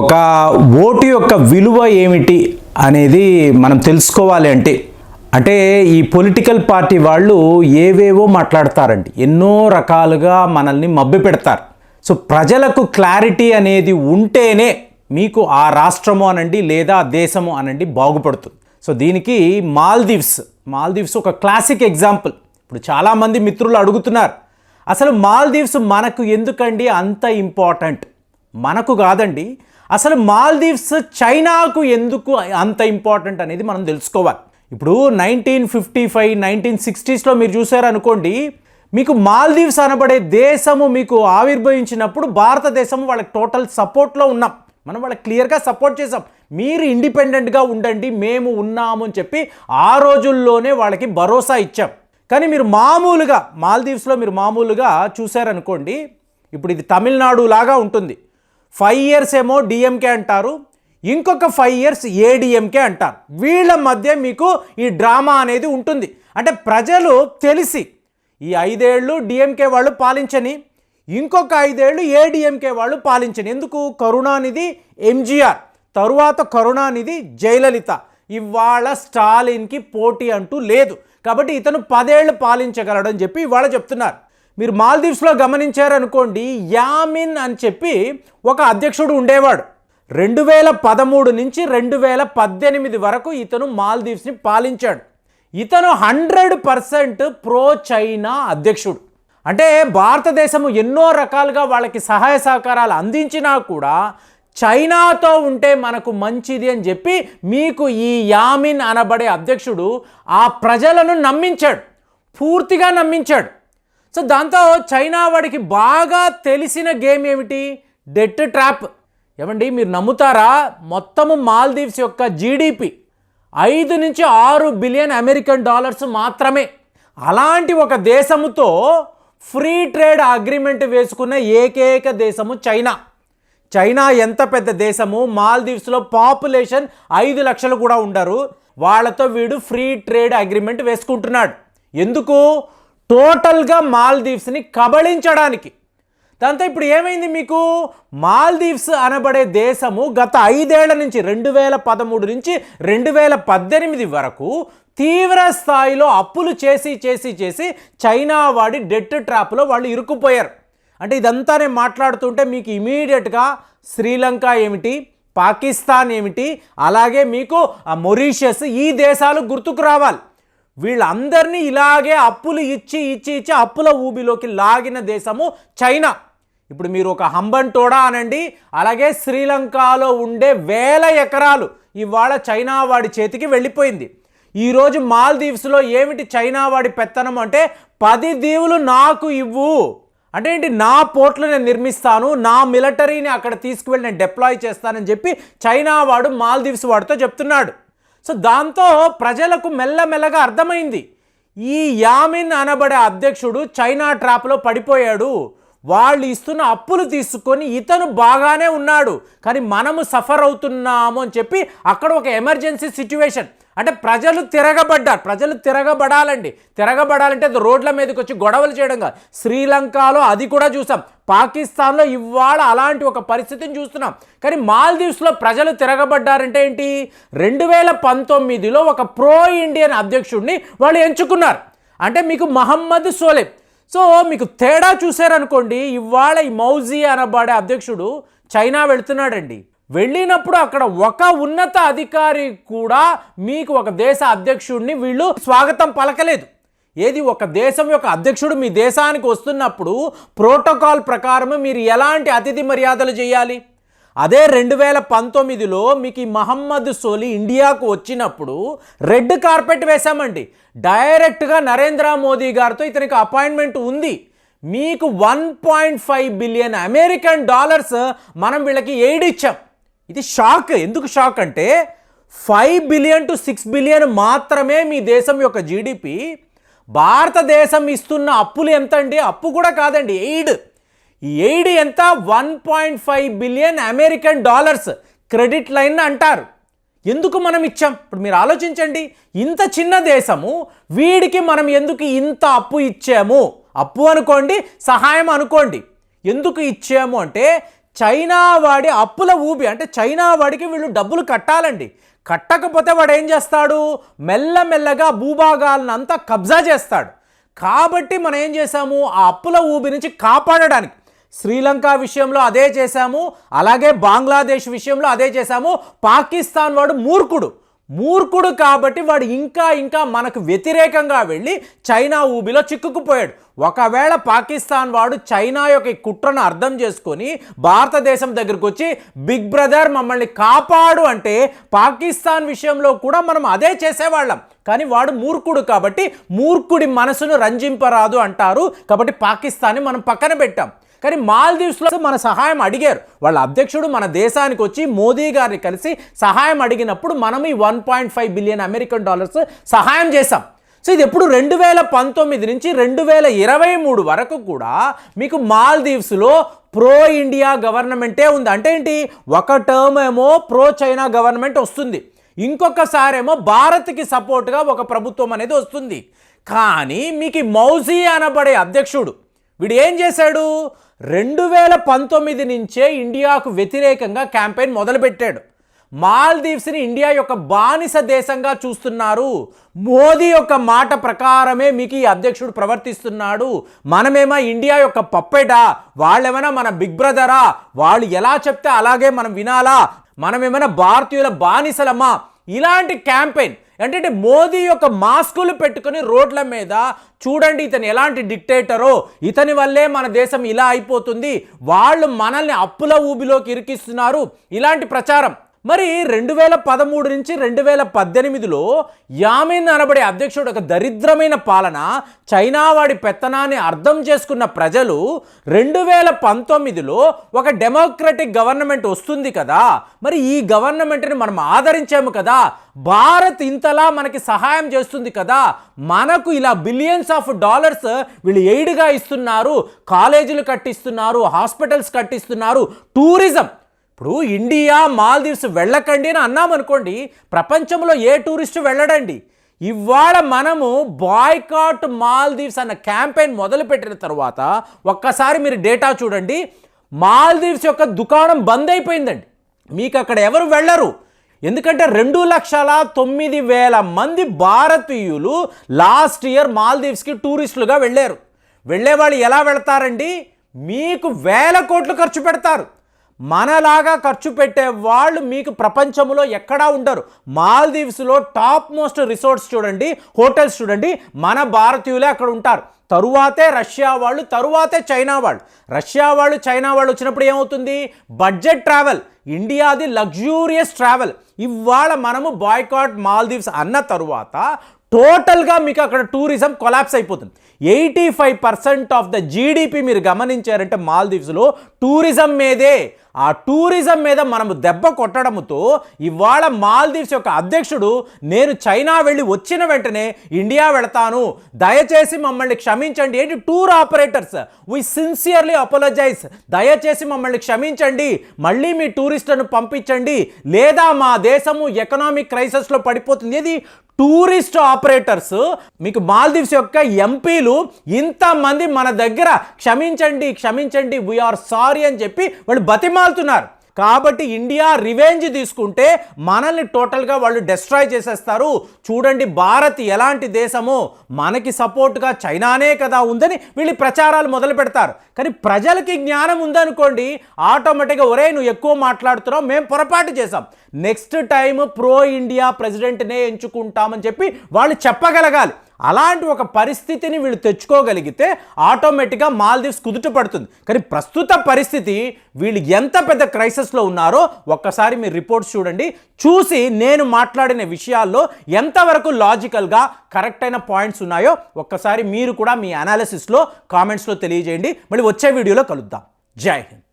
ఒక ఓటు యొక్క విలువ ఏమిటి అనేది మనం తెలుసుకోవాలి అంటే అంటే ఈ పొలిటికల్ పార్టీ వాళ్ళు ఏవేవో మాట్లాడతారండి. ఎన్నో రకాలుగా మనల్ని మబ్బి పెడతారు. సో ప్రజలకు క్లారిటీ అనేది ఉంటేనే మీకు ఆ రాష్ట్రము అనండి లేదా ఆ దేశము అనండి బాగుపడుతుంది. సో దీనికి మాల్దీవ్స్ మాల్దీవ్స్ ఒక క్లాసిక్ ఎగ్జాంపుల్ ఇప్పుడు చాలామంది మిత్రులు అడుగుతున్నారు అసలు మాల్దీవ్స్ మనకు ఎందుకండి అంత ఇంపార్టెంట్ మనకు కాదండి. అసలు మాల్దీవ్స్ చైనాకు ఎందుకు అంత ఇంపార్టెంట్ అనేది మనం తెలుసుకోవాలి. ఇప్పుడు నైన్టీన్ ఫిఫ్టీ ఫైవ్ నైన్టీన్ సిక్స్టీస్లో మీరు చూసారనుకోండి మీకు మాల్దీవ్స్ అనబడే దేశము మీకు ఆవిర్భవించినప్పుడు భారతదేశం వాళ్ళకి టోటల్ సపోర్ట్లో ఉన్నాం. మనం వాళ్ళకి క్లియర్గా సపోర్ట్ చేసాం మీరు ఇండిపెండెంట్గా ఉండండి మేము ఉన్నాము అని చెప్పి ఆ రోజుల్లోనే వాళ్ళకి భరోసా ఇచ్చాం. కానీ మీరు మామూలుగా మాల్దీవ్స్లో మీరు మామూలుగా చూసారనుకోండి ఇప్పుడు ఇది తమిళనాడు లాగా ఉంటుంది. ఫైవ్ ఇయర్స్ ఏమో డిఎంకే అంటారు. ఇంకొక ఫైవ్ ఇయర్స్ ఏడిఎంకే అంటారు. వీళ్ళ మధ్య మీకు ఈ డ్రామా అనేది ఉంటుంది. అంటే ప్రజలు తెలిసి ఈ ఐదేళ్ళు డిఎంకే వాళ్ళు పాలించని ఇంకొక ఐదేళ్ళు ఏడిఎంకే వాళ్ళు పాలించని. ఎందుకు? కరుణానిధి ఎంజీఆర్ తరువాత కరుణానిధి జయలలిత. ఇవాళ స్టాలిన్కి పోటీ అంటూ లేదు. కాబట్టి ఇతను పదేళ్ళు పాలించగలడని చెప్పి ఇవాళ చెప్తున్నారు. మీరు మాల్దీవ్స్లో గమనించారనుకోండి యామిన్ అని చెప్పి ఒక అధ్యక్షుడు ఉండేవాడు. రెండు వేల పదమూడు నుంచి రెండు వేల పద్దెనిమిది వరకు ఇతను మాల్దీవ్స్ని పాలించాడు. ఇతను హండ్రెడ్ పర్సెంట్ ప్రో చైనా అధ్యక్షుడు. అంటే భారతదేశము ఎన్నో రకాలుగా వాళ్ళకి సహాయ సహకారాలు అందించినా కూడా చైనాతో ఉంటే మనకు మంచిది అని చెప్పి మీకు ఈ యామిన్ అనబడే అధ్యక్షుడు ఆ ప్రజలను నమ్మించాడు. పూర్తిగా నమ్మించాడు. సో దాంతో చైనా వాడికి బాగా తెలిసిన గేమ్ ఏమిటి? Debt trap. ఏమండి మీరు నమ్ముతారా? మొత్తము మాల్దీవ్స్ యొక్క జీడిపి ఐదు నుంచి ఆరు బిలియన్ అమెరికన్ డాలర్స్ మాత్రమే. అలాంటి ఒక దేశముతో ఫ్రీ ట్రేడ్ అగ్రిమెంట్ వేసుకున్న ఏకైక దేశము చైనా. చైనా ఎంత పెద్ద దేశము? మాల్దీవ్స్లో పాపులేషన్ ఐదు లక్షలు కూడా ఉండరు. వాళ్ళతో వీడు ఫ్రీ ట్రేడ్ అగ్రిమెంట్ వేసుకుంటున్నాడు. ఎందుకు? టోటల్గా మాల్దీవ్స్ని కబళించడానికి. దాంతో ఇప్పుడు ఏమైంది మీకు? మాల్దీవ్స్ అనబడే దేశము గత ఐదేళ్ళ నుంచి రెండు వేల పదమూడు నుంచి రెండు వేల పద్దెనిమిది వరకు తీవ్ర స్థాయిలో అప్పులు చేసి చేసి చేసి చైనా వాడి డెట్ ట్రాప్లో వాళ్ళు ఇరుక్కుపోయారు. అంటే ఇదంతా నేను మాట్లాడుతుంటే మీకు ఇమీడియట్గా శ్రీలంక ఏమిటి పాకిస్తాన్ ఏమిటి అలాగే మీకు ఆ మొరీషియస్ ఈ దేశాలు గుర్తుకు రావాలి. వీళ్ళందరినీ ఇలాగే అప్పులు ఇచ్చి ఇచ్చి ఇచ్చి అప్పుల ఊబిలోకి లాగిన దేశము చైనా. ఇప్పుడు మీరు ఒక హంబంటోడా అనండి అలాగే శ్రీలంకలో ఉండే వేల ఎకరాలు ఇవాళ చైనా వాడి చేతికి వెళ్ళిపోయింది. ఈరోజు మాల్దీవ్స్లో ఏమిటి చైనా వాడి పెత్తనం అంటే పది దీవులు నాకు ఇవ్వు. అంటే ఏంటి నా పోర్ట్లు నేను నిర్మిస్తాను నా మిలిటరీని అక్కడ తీసుకువెళ్ళి నేను డిప్లాయ్ చేస్తానని చెప్పి చైనా వాడు మాల్దీవ్స్ వాడితో చెప్తున్నాడు. సో దాంతో ప్రజలకు మెల్లమెల్లగా అర్థమైంది. ఈ యామిన్ అనబడే అధ్యక్షుడు చైనా ట్రాప్లో పడిపోయాడు. వాళ్ళు ఇస్తున్న అప్పులు తీసుకొని ఇతను బాగానే ఉన్నాడు. కానీ మనము సఫర్ అవుతున్నాము అని చెప్పి అక్కడ ఒక ఎమర్జెన్సీ సిచ్యువేషన్. అంటే ప్రజలు తిరగబడ్డారు. ప్రజలు తిరగబడాలండి. తిరగబడాలంటే రోడ్ల మీదకి వచ్చి గొడవలు చేయడం కాదు. శ్రీలంకలో అది కూడా చూసాం. పాకిస్తాన్లో ఇవాళ అలాంటి ఒక పరిస్థితిని చూస్తున్నాం. కానీ మాల్దీవ్స్లో ప్రజలు తిరగబడ్డారంటే ఏంటి? రెండు వేల పంతొమ్మిదిలో ఒక ప్రో ఇండియన్ అధ్యక్షుడిని వాళ్ళు ఎంచుకున్నారు. అంటే మీకు మహమ్మద్ సోలే సో మీకు తేడా చూశారనుకోండి ఇవాళ ఈ మౌజీ అనబడే అధ్యక్షుడు చైనా వెళుతున్నాడండి. వెళ్ళినప్పుడు అక్కడ ఒక ఉన్నత అధికారి కూడా మీకు ఒక దేశ అధ్యక్షుడిని వీళ్ళు స్వాగతం పలకలేదు. ఏది ఒక దేశం యొక్క అధ్యక్షుడు మీ దేశానికి వస్తున్నప్పుడు ప్రోటోకాల్ ప్రకారం మీరు ఎలాంటి అతిథి మర్యాదలు చేయాలి? అదే రెండు వేల పంతొమ్మిదిలో మీకు ఈ మహమ్మద్ సోలి ఇండియాకు వచ్చినప్పుడు రెడ్ కార్పెట్ వేశామండి. డైరెక్ట్గా నరేంద్ర మోదీ గారితో ఇతనికి అపాయింట్మెంట్ ఉంది. మీకు one point five billion American dollars మనం వీళ్ళకి ఎయిడ్ ఇచ్చాం. ఇది షాక్. ఎందుకు షాక్ అంటే five billion to six billion మాత్రమే మీ దేశం యొక్క జీడిపి భారతదేశం ఇస్తున్న అప్పులు ఎంత అండి అప్పు కూడా కాదండి ఎయిడ్. ఈ ఎయిడ్ ఎంత? One point five billion American dollars credit line అంటారు. ఎందుకు మనం ఇచ్చాం? ఇప్పుడు మీరు ఆలోచించండి. ఇంత చిన్న దేశము వీడికి మనం ఎందుకు ఇంత అప్పు ఇచ్చాము? అప్పు అనుకోండి సహాయం అనుకోండి. ఎందుకు ఇచ్చాము అంటే చైనా వాడి అప్పుల ఊబి అంటే చైనా వాడికి వీళ్ళు డబ్బులు కట్టాలండి. కట్టకపోతే వాడు ఏం చేస్తాడు? మెల్లమెల్లగా భూభాగాలను అంతా కబ్జా చేస్తాడు. కాబట్టి మనం ఏం చేశాము? ఆ అప్పుల ఊబి నుంచి కాపాడడానికి. శ్రీలంక విషయంలో అదే చేశాము. అలాగే బంగ్లాదేశ్ విషయంలో అదే చేశాము. పాకిస్తాన్ వాడు మూర్ఖుడు. మూర్ఖుడు కాబట్టి వాడు ఇంకా ఇంకా మనకు వ్యతిరేకంగా వెళ్ళి చైనా ఊబిలో చిక్కుకుపోయాడు. ఒకవేళ పాకిస్తాన్ వాడు చైనా యొక్క కుట్రను అర్థం చేసుకొని భారతదేశం దగ్గరకు వచ్చి బిగ్ బ్రదర్ మమ్మల్ని కాపాడు అంటే పాకిస్తాన్ విషయంలో కూడా మనం అదే చేసేవాళ్ళం. కానీ వాడు మూర్ఖుడు కాబట్టి మూర్ఖుడి మనసును రంజింపరాదు అంటారు. కాబట్టి పాకిస్తాన్ని మనం పక్కన పెట్టాం. కానీ మాల్దీవ్స్లో మన సహాయం అడిగారు. వాళ్ళ అధ్యక్షుడు మన దేశానికి వచ్చి మోదీ గారిని కలిసి సహాయం అడిగినప్పుడు మనం ఈ one point five billion American dollars సహాయం చేశాం. సో ఇది ఎప్పుడు రెండు వేల పంతొమ్మిది నుంచి రెండు వేల ఇరవై మూడు వరకు కూడా మీకు మాల్దీవ్స్లో ప్రో ఇండియా గవర్నమెంటే ఉంది. అంటే ఏంటి? ఒక టర్మ్ ఏమో ప్రో చైనా గవర్నమెంట్ వస్తుంది. ఇంకొకసారేమో భారత్కి సపోర్ట్గా ఒక ప్రభుత్వం అనేది వస్తుంది. కానీ మీకు మౌజీ అనబడే అధ్యక్షుడు వీడు ఏం చేశాడు? రెండు వేల పంతొమ్మిది నుంచే ఇండియాకు వ్యతిరేకంగా క్యాంపెయిన్ మొదలుపెట్టాడు. మాల్దీవ్స్ని ఇండియా యొక్క బానిస దేశంగా చూస్తున్నారు. మోదీ యొక్క మాట ప్రకారమే మీకు ఈ అధ్యక్షుడు ప్రవర్తిస్తున్నాడు. మనమేమో ఇండియా యొక్క పప్పెటా? వాళ్ళేమైనా మన బిగ్ బ్రదరా? వాళ్ళు ఎలా చెప్తే అలాగే మనం వినాలా? మనమేమైనా భారతీయుల బానిసలమా? ఇలాంటి క్యాంపెయిన్ ఏంటంటే మోదీ యొక్క మాస్కులు పెట్టుకుని రోడ్ల మీద చూడండి ఇతను ఎలాంటి డిక్టేటరో ఇతని వల్లే మన దేశం ఇలా అయిపోతుంది వాళ్ళు మనల్ని అప్పుల ఊబిలోకి ఇరికిస్తున్నారు. ఇలాంటి ప్రచారం మరి రెండు వేల పదమూడు నుంచి రెండు వేల పద్దెనిమిదిలో యామిన్ అనబడే అధ్యక్షుడు ఒక దరిద్రమైన పాలన చైనా వాడి పెత్తనాన్ని అర్థం చేసుకున్న ప్రజలు రెండు వేల పంతొమ్మిదిలో ఒక డెమోక్రటిక్ గవర్నమెంట్ వస్తుంది కదా. మరి ఈ గవర్నమెంట్ని మనం ఆదరించాము కదా. భారత్ ఇంతలా మనకి సహాయం చేస్తుంది కదా. మనకు ఇలా బిలియన్స్ ఆఫ్ డాలర్స్ వీళ్ళు ఎయిడ్గా ఇస్తున్నారు. కాలేజీలు కట్టిస్తున్నారు హాస్పిటల్స్ కట్టిస్తున్నారు టూరిజం. ఇప్పుడు ఇండియా మాల్దీవ్స్ వెళ్ళకండి అని అన్నామనుకోండి ప్రపంచంలో ఏ టూరిస్ట్ వెళ్ళడండి. ఇవాళ మనము బాయ్కాట్ మాల్దీవ్స్ అన్న క్యాంపెయిన్ మొదలుపెట్టిన తర్వాత ఒక్కసారి మీరు డేటా చూడండి మాల్దీవ్స్ యొక్క దుకాణం బంద్ అయిపోయిందండి. మీకు అక్కడ ఎవరు వెళ్ళరు. ఎందుకంటే రెండు లక్షల తొమ్మిది వేల మంది భారతీయులు లాస్ట్ ఇయర్ మాల్దీవ్స్కి టూరిస్టులుగా వెళ్ళారు. వెళ్ళేవాళ్ళు ఎలా వెళ్తారండి? మీకు వేల కోట్లు ఖర్చు పెడతారు. మనలాగా ఖర్చు పెట్టే వాళ్ళు మీకు ప్రపంచంలో ఎక్కడా ఉండరు. మాల్దీవ్స్లో టాప్ మోస్ట్ రిసార్ట్స్ చూడండి హోటల్స్ చూడండి మన భారతీయులే అక్కడ ఉంటారు. తరువాతే రష్యా వాళ్ళు తరువాతే చైనా వాళ్ళు. రష్యా వాళ్ళు చైనా వాళ్ళు వచ్చినప్పుడు ఏమవుతుంది? Budget travel. ఇండియాది luxurious travel. ఇవాళ మనము బాయ్కాట్ మాల్దీవ్స్ అన్న తరువాత టోటల్గా మీకు అక్కడ టూరిజం కొలాప్స్ అయిపోతుంది. Eighty five percent of the GDP మీరు గమనించారంటే మాల్దీవ్స్లో టూరిజం మీదే ఆ టూరిజం మీద మనము దెబ్బ కొట్టడంతో ఇవాళ మాల్దీవ్స్ యొక్క అధ్యక్షుడు నేను చైనా వెళ్ళి వచ్చిన వెంటనే ఇండియా వెళతాను. దయచేసి మమ్మల్ని క్షమించండి. ఏంటి tour operators? We sincerely apologise దయచేసి మమ్మల్ని క్షమించండి. మళ్ళీ మీ టూరిస్టులను పంపించండి. లేదా మా దేశము ఎకనామిక్ క్రైసిస్లో పడిపోతుంది. ఇది టూరిస్ట్ ఆపరేటర్స్. మీకు మాల్దీవ్స్ యొక్క ఎంపీలు ఇంతమంది మన దగ్గర క్షమించండి క్షమించండి వీఆర్ సారీ అని చెప్పి వాళ్ళు తలమాలుతున్నారు కాబట్టి ఇండియా రివెంజ్ తీసుకుంటే మనల్ని టోటల్గా వాళ్ళు డెస్ట్రాయ్ చేసేస్తారు. చూడండి భారత్ ఎలాంటి దేశమో మనకి సపోర్ట్గా చైనానే కదా ఉందని వీళ్ళు ప్రచారాలు మొదలు పెడతారు. కానీ ప్రజలకి జ్ఞానం ఉందనుకోండి ఆటోమేటిక్గా ఒరే నువ్వు ఎక్కువ మాట్లాడుతున్నావు మేము పొరపాటు చేసాం నెక్స్ట్ టైం ప్రో ఇండియా ప్రెసిడెంట్నే ఎంచుకుంటామని చెప్పి వాళ్ళు చెప్పగలగాలి. అలాంటి ఒక పరిస్థితిని వీళ్ళు తెచ్చుకోగలిగితే ఆటోమేటిక్గా మాల్దీవ్స్ కుదుట పడుతుంది. కానీ ప్రస్తుత పరిస్థితి వీళ్ళు ఎంత పెద్ద క్రైసిస్లో ఉన్నారో ఒక్కసారి మీరు రిపోర్ట్స్ చూడండి. చూసి నేను మాట్లాడిన విషయాల్లో ఎంతవరకు లాజికల్గా కరెక్ట్ అయిన పాయింట్స్ ఉన్నాయో ఒక్కసారి మీరు కూడా మీ అనాలిసిస్లో కామెంట్స్లో తెలియజేయండి. మళ్ళీ వచ్చే వీడియోలో కలుద్దాం. జై హింద్.